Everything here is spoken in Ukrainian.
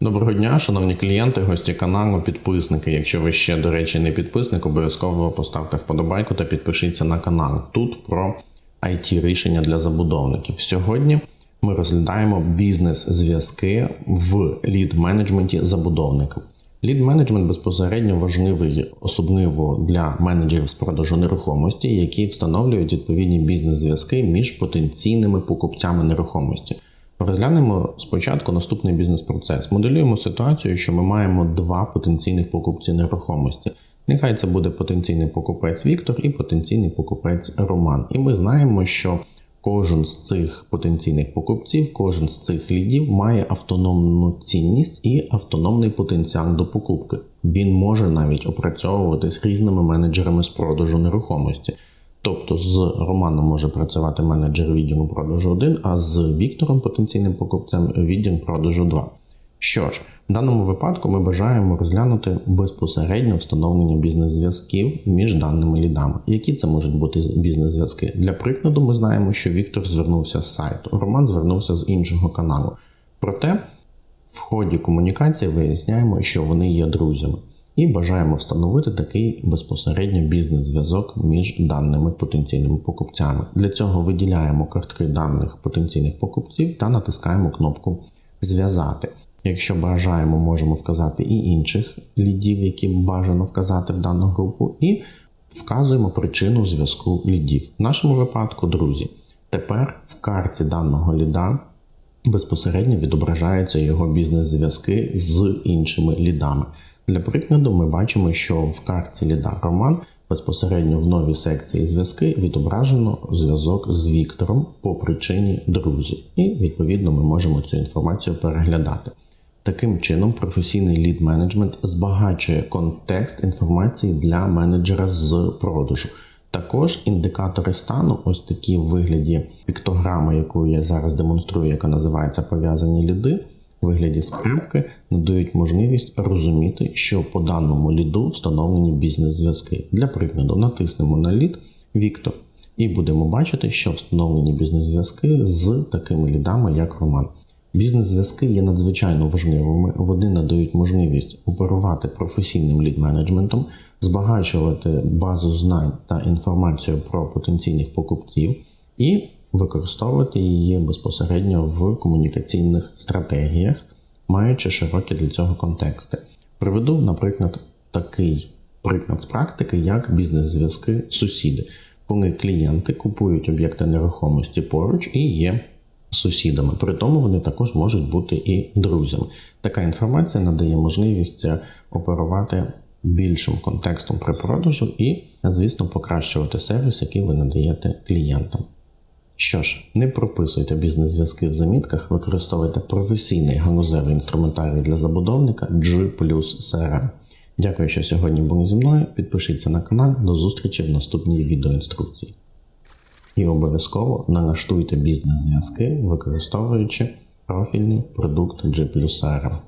Доброго дня, шановні клієнти, гості каналу, підписники. Якщо ви ще, до речі, не підписник, обов'язково поставте вподобайку та підпишіться на канал. Тут про it рішення для забудовників. Сьогодні ми розглядаємо бізнес-зв'язки в лід-менеджменті забудовника. Лід-менеджмент безпосередньо важливий, особливо для менеджерів з продажу нерухомості, які встановлюють відповідні бізнес-зв'язки між потенційними покупцями нерухомості. Розглянемо спочатку наступний бізнес-процес. Моделюємо ситуацію, що ми маємо два потенційних покупці нерухомості. Нехай це буде потенційний покупець Віктор і потенційний покупець Роман. І ми знаємо, що кожен з цих потенційних покупців, кожен з цих лідів має автономну цінність і автономний потенціал до покупки. Він може навіть опрацьовувати з різними менеджерами з продажу нерухомості. Тобто з Романом може працювати менеджер відділу продажу 1, а з Віктором, потенційним покупцем, відділ продажу 2. Що ж, в даному випадку ми бажаємо розглянути безпосередньо встановлення бізнес-зв'язків між даними лідами. Які це можуть бути бізнес-зв'язки? Для прикладу, ми знаємо, що Віктор звернувся з сайту, Роман звернувся з іншого каналу. Проте в ході комунікації виясняємо, що вони є друзями і бажаємо встановити такий безпосередньо бізнес-зв'язок між даними потенційними покупцями. Для цього виділяємо картки даних потенційних покупців та натискаємо кнопку Зв'язати. Якщо бажаємо, можемо вказати і інших лідів, які бажано вказати в дану групу, і вказуємо причину зв'язку лідів. В нашому випадку, друзі, тепер в карті даного ліда безпосередньо відображаються його бізнес-зв'язки з іншими лідами. Для прикладу, ми бачимо, що в карті ліда Роман безпосередньо в новій секції зв'язки відображено зв'язок з Віктором по причині друзів, і відповідно ми можемо цю інформацію переглядати. Таким чином, професійний лід менеджмент збагачує контекст інформації для менеджера з продажу. Також індикатори стану, ось такі в вигляді піктограми, яку я зараз демонструю, яка називається пов'язані ліди вигляді скрипки надають можливість розуміти, що по даному ліду встановлені бізнес-зв'язки. Для прикладу, натиснемо на лід Віктор і будемо бачити, що встановлені бізнес-зв'язки з такими лідами, як Роман. Бізнес-зв'язки є надзвичайно важливими. Вони надають можливість оперувати професійним лід-менеджментом, збагачувати базу знань та інформацію про потенційних покупців і використовувати її безпосередньо в комунікаційних стратегіях, маючи широкі для цього контексти. Приведу, наприклад, такий приклад з практики, як бізнес-зв'язки сусіди, коли клієнти купують об'єкти нерухомості поруч і є сусідами. При тому вони також можуть бути і друзями. Така інформація надає можливість оперувати більшим контекстом при продажу і, звісно, покращувати сервіс, який ви надаєте клієнтам. Що ж, не прописуйте бізнес-зв'язки в замітках, використовуйте професійний ганузевий інструментарій для забудовника G CRM. Дякую, що сьогодні були зі мною. Підпишіться на канал, до зустрічі в наступній відеоінструкції. І обов'язково налаштуйте бізнес-зв'язки, використовуючи профільний продукт G CRM.